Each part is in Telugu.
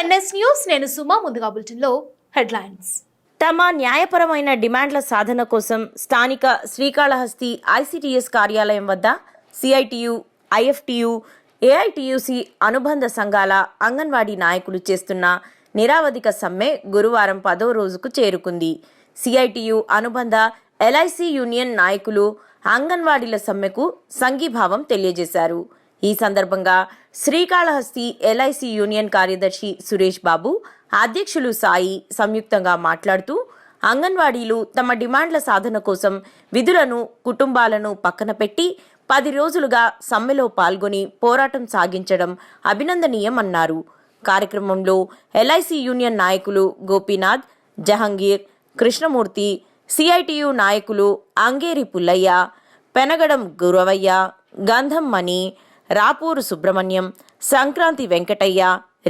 NS news. నేను సుమా ముందుగా బులెటిన్లో హెడ్లైన్స్. తమ న్యాయపరమైన డిమాండ్ల సాధన కోసం స్థానిక శ్రీకాళహస్తి ఐసిటిఎస్ కార్యాలయం వద్ద సిఐటియు ఐఎఫ్టియు ఏఐటియుసి అనుబంధ సంఘాల అంగన్వాడీ నాయకులు చేస్తున్న నిరావధిక సమ్మె గురువారం పదో రోజుకు చేరుకుంది. సిఐటియు అనుబంధ ఎల్ఐసి యూనియన్ నాయకులు అంగన్వాడీల సమ్మెకు సంఘీభావం తెలియజేశారు. ఈ సందర్భంగా శ్రీకాళహస్తి ఎల్ఐసి యూనియన్ కార్యదర్శి సురేష్ బాబు అధ్యక్షులు సాయి సంయుక్తంగా మాట్లాడుతూ అంగన్వాడీలు తమ డిమాండ్ల సాధన కోసం విధులను కుటుంబాలను పక్కన పెట్టి పది రోజులుగా సమ్మెలో పాల్గొని పోరాటం సాగించడం అభినందనీయమన్నారు. కార్యక్రమంలో ఎల్ఐసి యూనియన్ నాయకులు గోపీనాథ్ జహంగీర్ కృష్ణమూర్తి సిఐటియు నాయకులు అంగేరి పుల్లయ్య పెనగడం గురవయ్య గంధం మణి రాపూరు సుబ్రహ్మణ్యం సంక్రాంతి వెంకటయ్య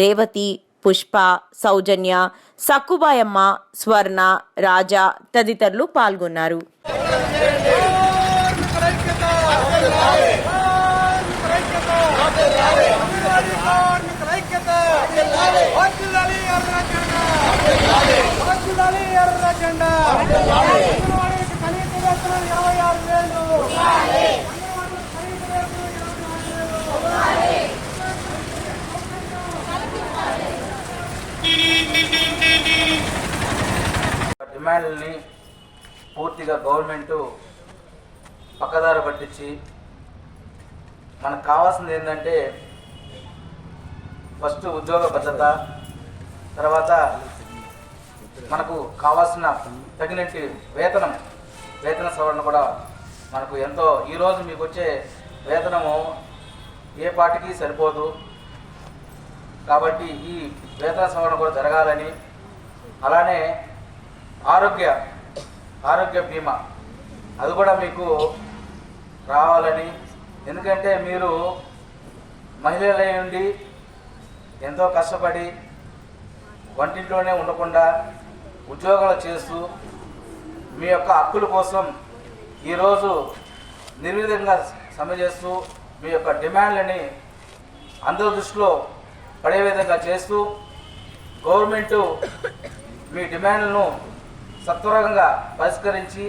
రేవతి పుష్ప సౌజన్య సక్కుబాయమ్మ స్వర్ణ రాజా తదితరులు పాల్గొన్నారు. డిమాండ్లని పూర్తిగా గవర్నమెంట్ పక్కదారి పట్టించి మనకు కావాల్సింది ఏంటంటే ఫస్ట్ ఉద్యోగ భద్రత తర్వాత మనకు కావాల్సిన తగినట్టు వేతనం వేతన సవరణ కూడా మనకు ఎంతో ఈరోజు మీకు వచ్చే వేతనము ఏ పాటికి సరిపోదు. కాబట్టి ఈ వేతన సవరణ కూడా జరగాలని అలానే ఆరోగ్య ఆరోగ్య బీమా అది కూడా మీకు రావాలని. ఎందుకంటే మీరు మహిళలై ఉండి ఎంతో కష్టపడి వంటింట్లోనే ఉండకుండా ఉద్యోగాలు చేస్తూ మీ యొక్క హక్కుల కోసం ఈరోజు నిర్విధంగా సమ్మె చేస్తూ మీ యొక్క డిమాండ్లని అందరి దృష్టిలో పడే విధంగా చేస్తూ గవర్నమెంటు మీ డిమాండ్లను సత్వరంగా పరిష్కరించి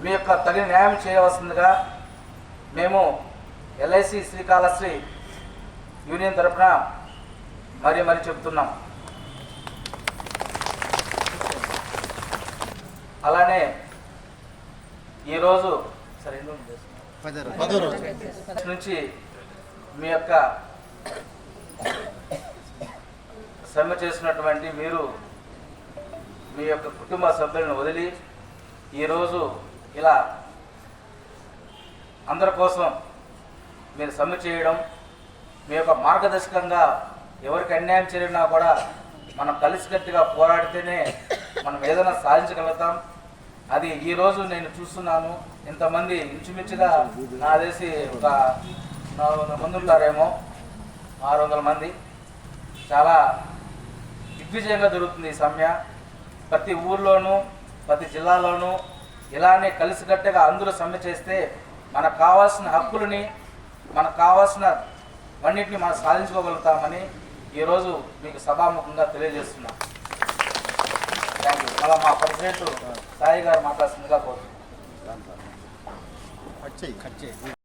మీ యొక్క తగిన న్యాయం చేయవలసిందిగా మేము ఎల్ఐసి శ్రీకాళశ్రీ యూనియన్ తరఫున మరి మరి చెప్తున్నాం అలానే ఈరోజు? నుంచి మీ యొక్క సమ్మె చేసినటువంటి మీరు మీ యొక్క కుటుంబ సభ్యులను వదిలి ఈరోజు ఇలా అందరి కోసం మీరు సమ్మె చేయడం మీ యొక్క మార్గదర్శకంగా ఎవరికి అన్యాయం చేరినా కూడా మనం కలిసికట్టుగా పోరాడితేనే మనం ఏదైనా సాధించగలుగుతాం. అది ఈరోజు నేను చూస్తున్నాను. ఇంతమంది ఇంచుమించుగా నా తెలిసి ఒక నాలుగు వందల మంది ఉంటారేమో ఆరు వందల మంది. చాలా దిగ్విజయంగా జరుగుతుంది ఈ సమ్య ప్రతి ఊర్లోనూ ప్రతి జిల్లాలోనూ ఇలానే కలిసికట్టుగా అందరూ సమ్మె చేస్తే మనకు కావాల్సిన హక్కులని మనకు కావాల్సిన అన్నింటిని మనం సాధించుకోగలుగుతామని ఈరోజు మీకు సభాముఖంగా తెలియజేస్తున్నాం. థ్యాంక్ యూ మళ్ళీ మా ప్రెసిడెంట్ సాయి గారు మాట్లాడుతుందిగా కోరుతున్నాం